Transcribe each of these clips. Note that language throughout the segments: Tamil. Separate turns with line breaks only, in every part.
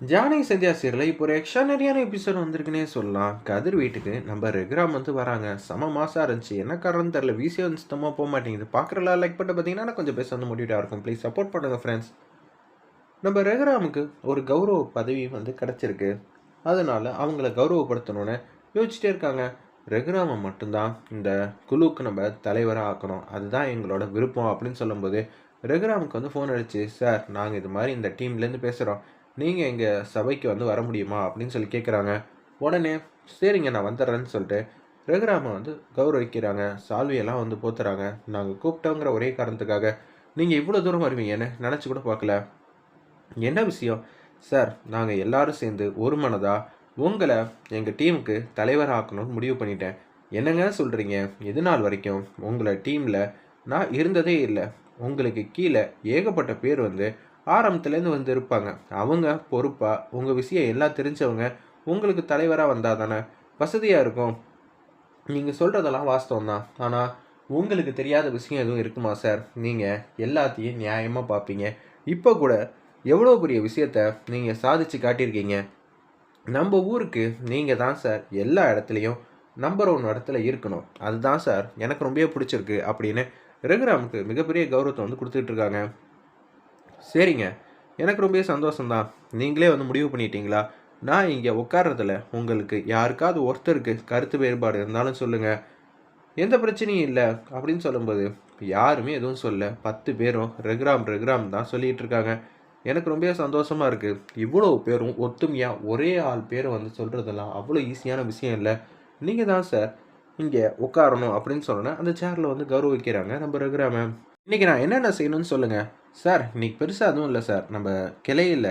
ஜானகி சந்தியா சீரியல் இப்போ ஒரு எக்ஸ்ட்ரானரியான எபிசோட் வந்திருக்குன்னே சொல்லலாம். கதிர் வீட்டுக்கு நம்ம ரெகுராம் வந்து வராங்க. செம மாதம் இருந்துச்சு. என்ன காரணம் தெரில விசி வந்து சுத்தமாக போக மாட்டேங்குது. பார்க்குறலாம் லைக் பண்ணிட்டு பார்த்தீங்கன்னா நான் கொஞ்சம் பேச வந்து முடிவிட்டாக இருக்கும். ப்ளீஸ் சப்போர்ட் பண்ணுங்கள் ஃப்ரெண்ட்ஸ் நம்ம ரெகுராமுக்கு ஒரு கௌரவ பதவி வந்து கிடச்சிருக்கு. அதனால் அவங்கள கௌரவப்படுத்தணும்னு யோசிச்சுட்டே இருக்காங்க. ரெகுராமை மட்டும்தான் இந்த குழுவுக்கு நம்ம தலைவராக ஆக்கணும். அதுதான் எங்களோட விருப்பம் அப்படின்னு சொல்லும்போது ரெகுராமுக்கு வந்து ஃபோன் அடிச்சு சார் நாங்கள் இது மாதிரி இந்த டீம்லேருந்து பேசுகிறோம் நீங்கள் எங்கள் சபைக்கு வந்து வர முடியுமா அப்படின்னு சொல்லி கேட்குறாங்க உடனே சரிங்க நான் வந்துடுறேன்னு சொல்லிட்டு ரகுராமை வந்து கௌரவிக்கிறாங்க. சால்வியெல்லாம் வந்து போத்துறாங்க. நாங்கள் கூப்பிட்டோங்கிற ஒரே காரணத்துக்காக நீங்கள் இவ்வளோ தூரம் வருவீங்கன்னு நினச்சி கூட பார்க்கல. என்ன விஷயம்? சார் நாங்கள் எல்லாரும் சேர்ந்து ஒரு மனதாக உங்களை எங்கள் டீமுக்கு தலைவர் ஆக்கணும்னு முடிவு பண்ணிட்டேன். என்னங்க சொல்கிறீங்க எது நாள் வரைக்கும்? உங்களை டீமில் நான் இருந்ததே இல்லை. உங்களுக்கு கீழே ஏகப்பட்ட பேர் வந்து ஆரம்பத்துலேருந்து வந்து இருப்பாங்க. அவங்க பொறுப்பாக உங்கள் விஷயம் எல்லாம் தெரிஞ்சவங்க உங்களுக்கு தலைவராக வந்தால் தானே வசதியாக இருக்கும். நீங்கள் சொல்கிறதெல்லாம் வாஸ்தவம் தான். ஆனால் உங்களுக்கு தெரியாத விஷயம் எதுவும் இருக்குமா சார்? நீங்கள் எல்லாத்தையும் நியாயமாக பார்ப்பீங்க இப்போ கூட எவ்வளோ பெரிய விஷயத்த நீங்கள் சாதிச்சு காட்டியிருக்கீங்க? நம்ம ஊருக்கு நீங்கள் தான் சார் எல்லா இடத்துலையும் நம்பர் ஒன் இடத்துல இருக்கணும். அதுதான் சார் எனக்கு ரொம்பவே பிடிச்சிருக்கு அப்படின்னு ரகுராமுக்கு மிகப்பெரிய கௌரவத்தை வந்து கொடுத்துட்ருக்காங்க சரிங்க. எனக்கு ரொம்பவே சந்தோஷம்தான். நீங்களே வந்து முடிவு பண்ணிட்டீங்களா? நான் இங்கே உட்கார்றதில் உங்களுக்கு யாருக்காவது ஒருத்தருக்கு கருத்து வேறுபாடு இருந்தாலும் சொல்லுங்கள் எந்த பிரச்சனையும் இல்லை அப்படின்னு சொல்லும்போது யாருமே எதுவும் சொல்ல பத்து பேரும் ரெகுராம் ரெகுராம் தான் சொல்லிகிட்டு இருக்காங்க. எனக்கு ரொம்ப சந்தோஷமாக இருக்குது இவ்வளோ பேரும் ஒத்துமையாக ஒரே ஆள் பேர் வந்து சொல்கிறதெல்லாம் அவ்வளோ ஈஸியான விஷயம் இல்லை. நீங்கள் தான் சார் இங்கே உட்காரணும் அப்படின்னு சொன்னோன்னே அந்த சேரில் வந்து கௌரவிக்கிறாங்க நம்ம ரெகுராம. இன்றைக்கி நான் என்னென்ன செய்யணும்னு சொல்லுங்கள் சார் இன்னைக்கு பெருசாக அதுவும் இல்லை சார். நம்ம கிளையில்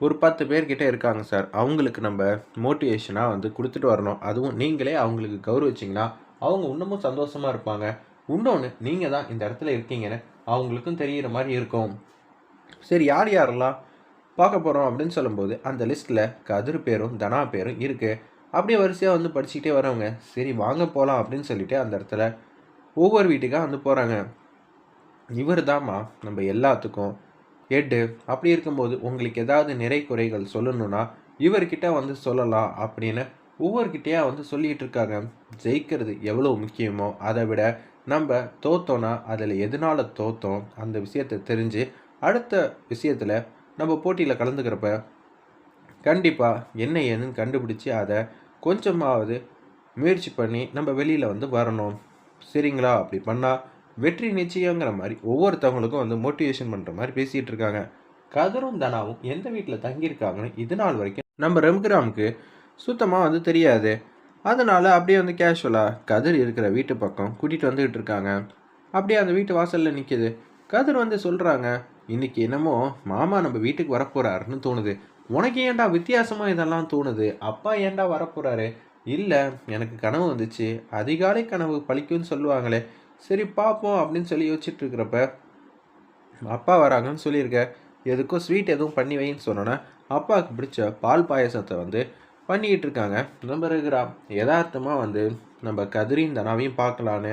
ஒரு பத்து பேர்கிட்ட இருக்காங்க சார். அவங்களுக்கு நம்ம மோட்டிவேஷனாக வந்து கொடுத்துட்டு வரணும். அதுவும் நீங்களே அவங்களுக்கு கௌரவிச்சிங்கன்னா அவங்க இன்னமும் சந்தோஷமாக இருப்பாங்க. இன்னொன்று நீங்கள் தான் இந்த இடத்துல இருக்கீங்கன்னு அவங்களுக்கும் தெரிகிற மாதிரி இருக்கும். சரி யார் யாரெல்லாம் பார்க்க போகிறோம் அப்படின்னு சொல்லும்போது அந்த லிஸ்ட்டில் கதிர் பேரும் தனா பேரும் இருக்குது அப்படியே வரிசையாக வந்து படிச்சுக்கிட்டே வரவங்க சரி வாங்க போகலாம் அப்படின்னு சொல்லிட்டு அந்த இடத்துல ஒவ்வொரு வீட்டுக்காக வந்து போகிறாங்க இவர் தாம்மா நம்ம எல்லாத்துக்கும். ஹெட்டு அப்படி இருக்கும்போது உங்களுக்கு ஏதாவது நிறை குறைகள் சொல்லணும்னா இவர்கிட்ட வந்து சொல்லலாம் அப்படின்னு ஒவ்வொருக்கிட்டையா வந்து சொல்லிகிட்டு இருக்காங்க. ஜெயிக்கிறது எவ்வளோ முக்கியமோ அதை விட நம்ம தோத்தோன்னா அதில் எதனால் தோத்தோம் அந்த விஷயத்தை தெரிஞ்சு அடுத்த விஷயத்தில் நம்ம போட்டியில் கலந்துக்கிறப்ப கண்டிப்பாக என்ன ஏதுன்னு கண்டுபிடிச்சி அதை கொஞ்சமாவது முயற்சி பண்ணி நம்ம வெளியில் வந்து வரணும். சரிங்களா? அப்படி பண்ணால் வெற்றி நிச்சயங்கிற மாதிரி ஒவ்வொருத்தவங்களுக்கும் வந்து மோட்டிவேஷன் பண்ணுற மாதிரி பேசிகிட்டு இருக்காங்க. கதரும் தனாவும் எந்த வீட்டில் தங்கியிருக்காங்கன்னு இது நாள் வரைக்கும் நம்ம ரெம்கிராமுக்கு சுத்தமாக வந்து தெரியாது. அதனால் அப்படியே வந்து கேஷுவலாக கதிர் இருக்கிற வீட்டு பக்கம் கூட்டிகிட்டு வந்துக்கிட்டு இருக்காங்க. அப்படியே அந்த வீட்டு வாசலில் நிற்கிது கதிர் வந்து சொல்கிறாங்க இன்னைக்கு என்னமோ மாமா நம்ம வீட்டுக்கு வரப்போகிறாருன்னு தோணுது. உனக்கு ஏன்டா வித்தியாசமாக இதெல்லாம் தோணுது? அப்பா ஏன்டா வரப்போகிறாரு இல்லை எனக்கு கனவு வந்துச்சு. அதிகாலை கனவு பழிக்கும்னு சொல்லுவாங்களே சரி பார்ப்போம் அப்படின்னு சொல்லி யோசிச்சுட்ருக்கிறப்ப அப்பா வராங்கன்னு சொல்லியிருக்க. எதுக்கும் ஸ்வீட் எதுவும் பண்ணி வைன்னு சொன்னோன்னா அப்பாவுக்கு பிடிச்ச பால் பாயசத்தை வந்து பண்ணிக்கிட்டு இருக்காங்க. நம்ம இருக்கிறா யதார்த்தமாக வந்து நம்ம கதிரின் தனாவையும் பார்க்கலான்னு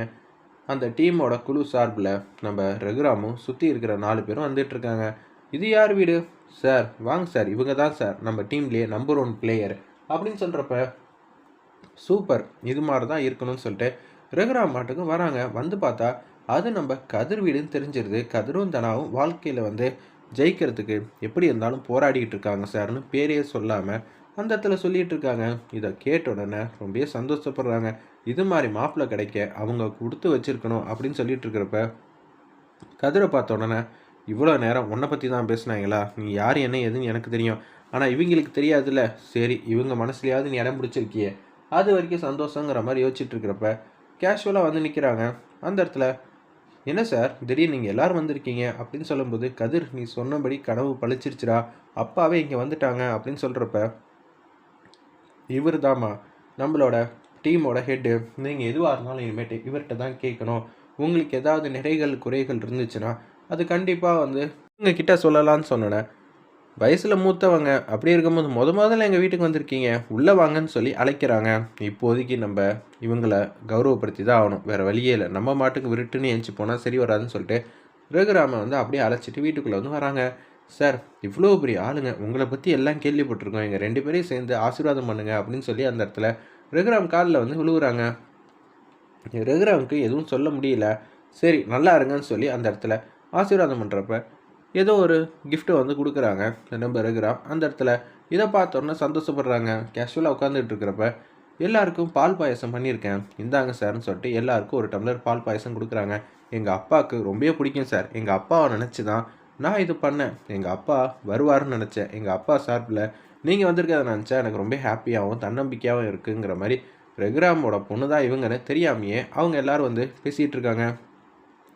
அந்த டீமோட குழு சார்பில் நம்ம ரகுராமும் சுற்றி இருக்கிற நாலு பேரும் வந்துட்டுருக்காங்க இது யார் வீடு? சார் வாங்க சார் இவங்க தான் சார் நம்ம டீம்லேயே நம்பர் ஒன் பிளேயர் அப்படின்னு சொல்கிறப்ப சூப்பர் இது மாதிரி தான் இருக்கணும்னு சொல்லிட்டு ரகுராம் மாட்டுக்கும் வராங்க. வந்து பார்த்தா அது நம்ம கதிர் வீடுன்னு தெரிஞ்சிருது. கதிரும் தனாவும் வாழ்க்கையில் வந்து ஜெயிக்கிறதுக்கு எப்படி இருந்தாலும் போராடிக்கிட்டு இருக்காங்க சார்னு பேரையே சொல்லாமல் அந்த இடத்துல சொல்லிகிட்டு இருக்காங்க. இதை கேட்ட உடனே ரொம்ப சந்தோஷப்படுறாங்க. இது மாதிரி மாப்பிள்ளை கிடைக்க அவங்க கொடுத்து வச்சிருக்கணும் அப்படின்னு சொல்லிட்டு இருக்கிறப்ப கதிரை பார்த்த உடனே இவ்வளோ நேரம் உன்னை பற்றி தான் பேசுனாங்களா? நீ யார் என்ன எதுன்னு எனக்கு தெரியும். ஆனால் இவங்களுக்கு தெரியாதுல்ல. சரி இவங்க மனசுலையாவது நீ இடம் பிடிச்சிருக்கியே. அது வரைக்கும் சந்தோஷங்கிற மாதிரி யோசிச்சுட்டு இருக்கிறப்ப கேஷுவலாக வந்து நிற்கிறாங்க அந்த இடத்துல என்ன சார்? திடீர்னு நீங்கள் எல்லோரும் வந்திருக்கீங்க. அப்படின்னு சொல்லும்போது கதிர் நீ சொன்னபடி கனவு பழிச்சிருச்சுடா அப்பாவே இங்கே வந்துட்டாங்க. அப்படின்னு சொல்கிறப்ப இவர் தாம்மா நம்மளோட டீமோட ஹெட்டு நீங்கள் எதுவாக இருந்தாலும் இனிமேட்டு இவர்கிட்ட தான் கேட்கணும். உங்களுக்கு ஏதாவது நிறைகள் குறைகள் இருந்துச்சுன்னா அது கண்டிப்பாக வந்து உங்ககிட்ட சொல்லலாம்னு சொல்லலான்னு சொன்னேன். வயசில் மூத்தவங்க அப்படி இருக்கும்போது முத முதல்ல எங்கள் வீட்டுக்கு வந்திருக்கீங்க? உள்ளே வாங்கன்னு சொல்லி அழைக்கிறாங்க. இப்போதைக்கு நம்ம இவங்களை கௌரவப்படுத்தி தான் ஆகணும். வேறு வழியே இல்லை. நம்ம மாட்டுக்கு விருட்டுன்னு எழுச்சி போனால் சரி வராதுன்னு சொல்லிட்டு ரகுராமன் வந்து அப்படியே அழைச்சிட்டு வீட்டுக்குள்ளே வந்து வராங்க. சார் இவ்வளோ பெரிய ஆளுங்க. உங்களை பற்றி எல்லாம் கேள்விப்பட்டிருக்கோம். எங்கள் ரெண்டு பேரையும் சேர்ந்து ஆசீர்வாதம் பண்ணுங்கள் அப்படின்னு சொல்லி அந்த இடத்துல ரகுராம் காலில் வந்து விழுகுறாங்க ரகுராமுக்கு எதுவும் சொல்ல முடியல. சரி நல்லா இருங்கன்னு சொல்லி அந்த இடத்துல ஆசீர்வாதம் பண்ணுறப்ப ஏதோ ஒரு கிஃப்ட்டை வந்து கொடுக்குறாங்க. நம்ம ரகுராம் அந்த இடத்துல இதை பார்த்தோன்னே சந்தோஷப்படுறாங்க. கேஷுவலாக உட்காந்துட்டு இருக்கிறப்ப எல்லாருக்கும் பால் பாயசம் பண்ணியிருக்கேன். இந்தாங்க சார்னு சொல்லிட்டு எல்லாருக்கும் ஒரு டம்ளர் பால் பாயசம் கொடுக்குறாங்க. எங்கள் அப்பாவுக்கு ரொம்பவே பிடிக்கும் சார் எங்கள் அப்பாவை நினச்சி தான் நான் இது பண்ணேன். எங்கள் அப்பா வருவாருன்னு நினச்சேன். எங்கள் அப்பா சார்பில் நீங்கள் வந்திருக்கதை நினச்சா எனக்கு ரொம்ப ஹாப்பியாகவும் தன்னம்பிக்கையாகவும் இருக்குங்கிற மாதிரி ரெகுராமோட பொண்ணு தான் இவங்கன்னு தெரியாமையே அவங்க எல்லாரும் வந்து பேசிகிட்டு இருக்காங்க.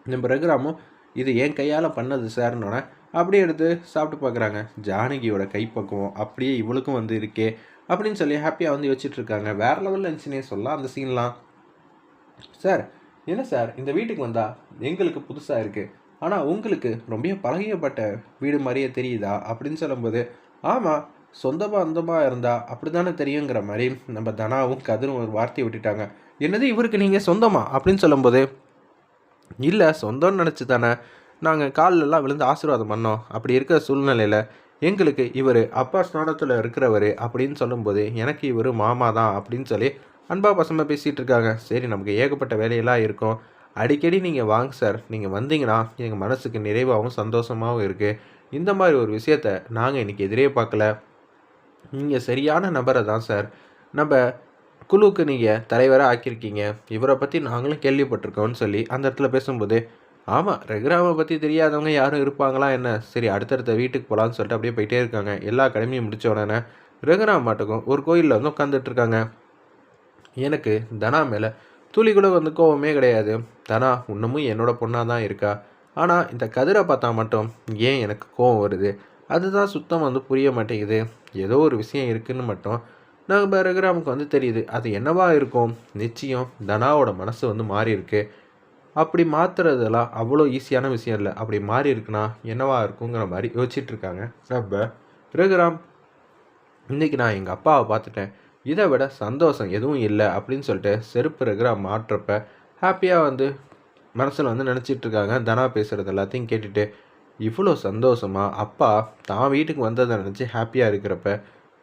நம்ம ரெகுராமும் இது என் கையால் பண்ணது சார்னோட அப்படியே எடுத்து சாப்பிட்டு பார்க்குறாங்க ஜானகியோட கைப்பக்குவம் அப்படியே இவளுக்கும் வந்து இருக்கே அப்படின்னு சொல்லி ஹாப்பியாக வந்து யோசிச்சுட்டு இருக்காங்க. வேறு லெவலில் இருந்துச்சுன்னே சொல்லலாம் அந்த சீன்லாம் சார் என்ன சார் இந்த வீட்டுக்கு வந்தால் எங்களுக்கு புதுசாக இருக்குது ஆனால் உங்களுக்கு ரொம்ப பழகியப்பட்ட வீடு மாதிரியே தெரியுதா? அப்படின்னு சொல்லும்போது ஆமாம் சொந்தமாக அந்தமாக இருந்தால் அப்படி தானே தெரியுங்கிற மாதிரி நம்ம தனாவும் கதிரும் ஒரு வார்த்தையை விட்டுட்டாங்க. என்னது இவருக்கு நீங்கள் சொந்தமா? அப்படின்னு சொல்லும்போது இல்லை சொந்தம்னு நினச்சி தானே நாங்கள் காலிலெல்லாம் விழுந்து ஆசீர்வாதம் பண்ணோம். அப்படி இருக்கிற சூழ்நிலையில் எங்களுக்கு இவர் அப்பா ஸ்நானத்தில் இருக்கிறவர் அப்படின்னு சொல்லும்போது எனக்கு இவர் மாமா தான் அப்படின்னு சொல்லி அன்பா பசங்க பேசிகிட்டு இருக்காங்க. சரி நமக்கு ஏகப்பட்ட வேலையெல்லாம் இருக்கும். அடிக்கடி நீங்கள் வாங்க சார் நீங்கள் வந்தீங்கன்னா எங்கள் மனசுக்கு நிறைவாகவும் சந்தோஷமாகவும் இருக்குது இந்த மாதிரி ஒரு விஷயத்த நாங்கள் இன்றைக்கி எதிரே பார்க்கல. நீங்கள் சரியான நபரை தான் சார் நம்ம குழுவுக்கு நீங்கள் தலைவராக ஆக்கியிருக்கீங்க. இவரை பற்றி நாங்களும் கேள்விப்பட்டிருக்கோம்னு சொல்லி அந்த இடத்துல பேசும்போது ஆமாம் ரெகுராமை பற்றி தெரியாதவங்க யாரும் இருப்பாங்களா என்ன? சரி அடுத்தடுத்த வீட்டுக்கு போகலான்னு சொல்லிட்டு அப்படியே போயிட்டே இருக்காங்க. எல்லா கடமையும் முடிச்ச உடனே ரெகுராம் மாட்டுக்கும் ஒரு கோயிலில் வந்து உட்காந்துட்டு இருக்காங்க. எனக்கு தனா மேலே துளி கூட வந்து கோவமே கிடையாது. தனா இன்னமும் என்னோட பொண்ணாக தான் இருக்கா? ஆனால் இந்த கதிரை பார்த்தா மட்டும் ஏன் எனக்கு கோவம் வருது? அதுதான் சுத்தம் வந்து புரிய மாட்டேங்குது. ஏதோ ஒரு விஷயம் இருக்குதுன்னு மட்டும் நம்ம ரகுராமுக்கு வந்து தெரியுது அது என்னவா இருக்கும்? நிச்சயம் தனாவோட மனசு வந்து மாறி இருக்கு. அப்படி மாற்றுறதெல்லாம் அவ்வளோ ஈஸியான விஷயம் இல்லை. அப்படி மாறி இருக்குன்னா என்னவா இருக்குங்கிற மாதிரி யோசிச்சுட்டு இருக்காங்க நம்ம ரகுராம் இன்றைக்கி நான் எங்கள் அப்பாவை பார்த்துட்டேன். இதை விட சந்தோஷம் எதுவும் இல்லை அப்படின்னு சொல்லிட்டு செருப்பு ரகுராம் மாற்றப்ப ஹாப்பியாக வந்து மனசில் வந்து நினச்சிட்டு இருக்காங்க தனா பேசுகிறது எல்லாத்தையும் கேட்டுட்டு இவ்வளோ சந்தோஷமாக அப்பா தான் வீட்டுக்கு வந்ததை நினச்சி ஹாப்பியாக இருக்கிறப்ப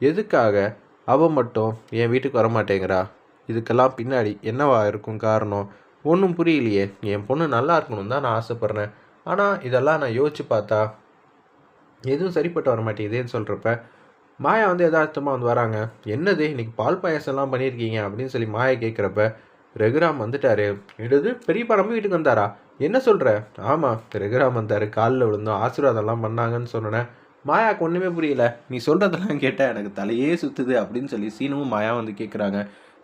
எதுக்காக அவள் மட்டும் என் வீட்டுக்கு வரமாட்டேங்கிறா. இதுக்கெல்லாம் பின்னாடி என்னவா இருக்கும் காரணம்? ஒன்றும் புரியலையே. என் பொண்ணு நல்லா இருக்கணும் தான் நான் ஆசைப்பட்றேன். ஆனால் இதெல்லாம் நான் யோசிச்சு பார்த்தா எதுவும் சரிப்பட்டு வர மாட்டேங்குதுன்னு சொல்கிறப்ப மாயா வந்து யதார்த்தமாக வந்து வராங்க. என்னது இன்னைக்கு பால் பாயசம்லாம் பண்ணியிருக்கீங்க அப்படின்னு சொல்லி மாயா கேட்குறப்ப ரகுராம் வந்துட்டாரு. என்னது பெரிய நம்ம வீட்டுக்கு வந்தாரா? என்ன சொல்கிற ஆமாம் ரகுராம் வந்தார். காலில் விழுந்தோம். ஆசீர்வாதம்லாம் பண்ணாங்கன்னு சொன்னேன். மாயாவுக்கு ஒன்றுமே புரியல. நீ சொல்கிறதெல்லாம் கேட்டால் எனக்கு தலையே சுற்றுது அப்படின்னு சொல்லி சீனுவும் மாயா வந்து கேட்குறாங்க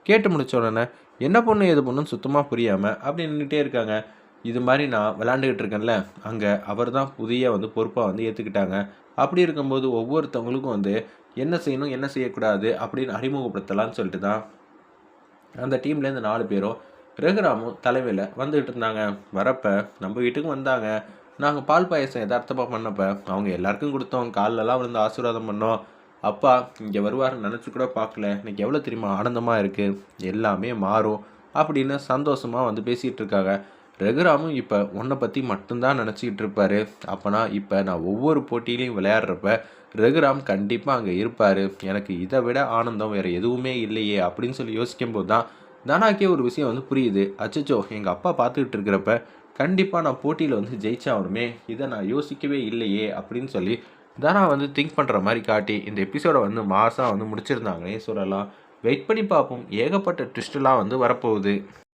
கேட்டு முடிச்ச உடனே என்ன பொண்ணு எது பொண்ணுன்னு சுத்தமாக புரியாமல் அப்படி நின்றுட்டே இருக்காங்க. இது மாதிரி நான் விளாண்டுக்கிட்டு இருக்கேன்ல அங்கே அவர் தான் புதிய வந்து பொறுப்பாக வந்து ஏற்றுக்கிட்டாங்க அப்படி இருக்கும்போது ஒவ்வொருத்தவங்களுக்கும் வந்து என்ன செய்யணும் என்ன செய்யக்கூடாது? அப்படின்னு அறிமுகப்படுத்தலாம்னு சொல்லிட்டு தான் அந்த டீம்லேருந்து நாலு பேரும் ரகுராமும் தலைமையில் வந்துக்கிட்டு இருந்தாங்க. வரப்போ நம்ம வீட்டுக்கும் வந்தாங்க. நாங்கள் பால் பாயசம் எதார்த்தமாக பண்ணப்போ அவங்க எல்லாருக்கும் கொடுத்தோம். கால்லெல்லாம் விழுந்து ஆசீர்வாதம் பண்ணோம். அப்பா இங்கே வருவார்னு நினச்சி கூட பார்க்கல. எனக்கு எவ்வளோ தெரியுமா? ஆனந்தமாக இருக்குது எல்லாமே மாறும் அப்படின்னு சந்தோஷமாக வந்து பேசிகிட்டு இருக்காங்க. ரகுராமும் இப்போ உன்னை பற்றி மட்டும்தான் நினச்சிக்கிட்டு இருப்பார். அப்போனா இப்போ நான் ஒவ்வொரு போட்டியிலையும் விளையாடுறப்ப ரகுராம் கண்டிப்பாக அங்கே இருப்பார். எனக்கு இதை விட ஆனந்தம் வேறு எதுவுமே இல்லையே அப்படின்னு சொல்லி யோசிக்கும் போது தான் தானாக்கே ஒரு விஷயம் வந்து புரியுது. அச்சச்சோ எங்கள் அப்பா பார்த்துக்கிட்டு இருக்கிறப்ப கண்டிப்பாக நான் போட்டியில் வந்து ஜெயிச்சாகணுமே. இதை நான் யோசிக்கவே இல்லையே அப்படின்னு சொல்லி தனா வந்து திங்க் பண்ணுற மாதிரி காட்டி இந்த எபிசோடை வந்து மாதம் வந்து முடிச்சிருந்தாங்கன்னே சொல்லலாம். வெயிட் பண்ணி பார்ப்போம். ஏகப்பட்ட ட்விஸ்டெலாம் வந்து வரப்போகுது.